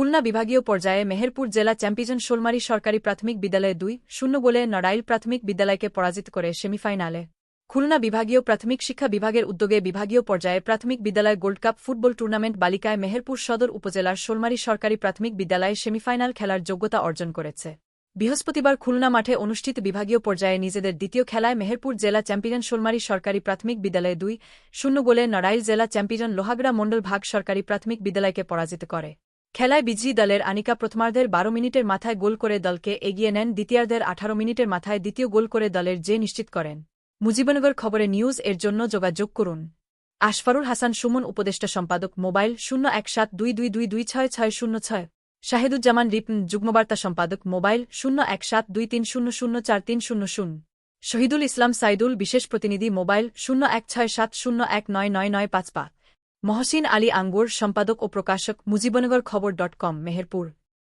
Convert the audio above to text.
খুলনা বিভাগীয় পর্যায়ে মেহেরপুর জেলা চ্যাম্পিয়ন শোলমারি সরকারি প্রাথমিক বিদ্যালয়ে দুই, শূন্য গোলে নড়াইল প্রাথমিক বিদ্যালয়কে পরাজিত করে সেমিফাইনালে। খুলনা বিভাগীয় প্রাথমিক শিক্ষা বিভাগের উদ্যোগে বিভাগীয় পর্যায়ে প্রাথমিক বিদ্যালয় গোল্ড কাপ ফুটবল টুর্নামেন্ট বালিকায় মেহেরপুর সদর উপজেলার শোলমারি সরকারি প্রাথমিক বিদ্যালয়ে সেমিফাইনাল খেলার যোগ্যতা অর্জন করেছে। বৃহস্পতিবার খুলনা মাঠে অনুষ্ঠিত বিভাগীয় পর্যায়ে নিজেদের দ্বিতীয় খেলায় মেহেরপুর জেলা চ্যাম্পিয়ন শোলমারি সরকারি প্রাথমিক বিদ্যালয়ে দুই, শূন্য গোলে নড়াইল জেলা চ্যাম্পিয়ন লোহাগড়া মণ্ডল ভাগ সরকারি প্রাথমিক বিদ্যালয়কে পরাজিত করে। খেলায় বিজয়ী দলের আনিকা প্রথমার্ধের বারো মিনিটের মাথায় গোল করে দলকে এগিয়ে নেন দ্বিতীয়ার্ধের আঠারো মিনিটের মাথায় দ্বিতীয় গোল করে দলের যে নিশ্চিত করেন। মুজিবনগর খবরে নিউজ এর জন্য যোগাযোগ করুন। আশফারুল হাসান সুমন উপদেষ্টা সম্পাদক মোবাইল শূন্য এক সাত দুই দুই দুই দুই ছয় ছয় শূন্য ছয়। শাহেদুজ্জামান রিপন যুগ্মবার্তা সম্পাদক মোবাইল শূন্য এক সাত দুই তিন শূন্য শূন্য চার তিন শূন্য শূন্য। শহীদুল ইসলাম সাইদুল বিশেষ প্রতিনিধি মোবাইল শূন্য এক ছয় সাত শূন্য এক নয় নয় নয় পাঁচ পাঁচ। মহসিন আলী আঙ্গুর সম্পাদক ও প্রকাশক মুজিবনগর খবর ডট কম মেহেরপুর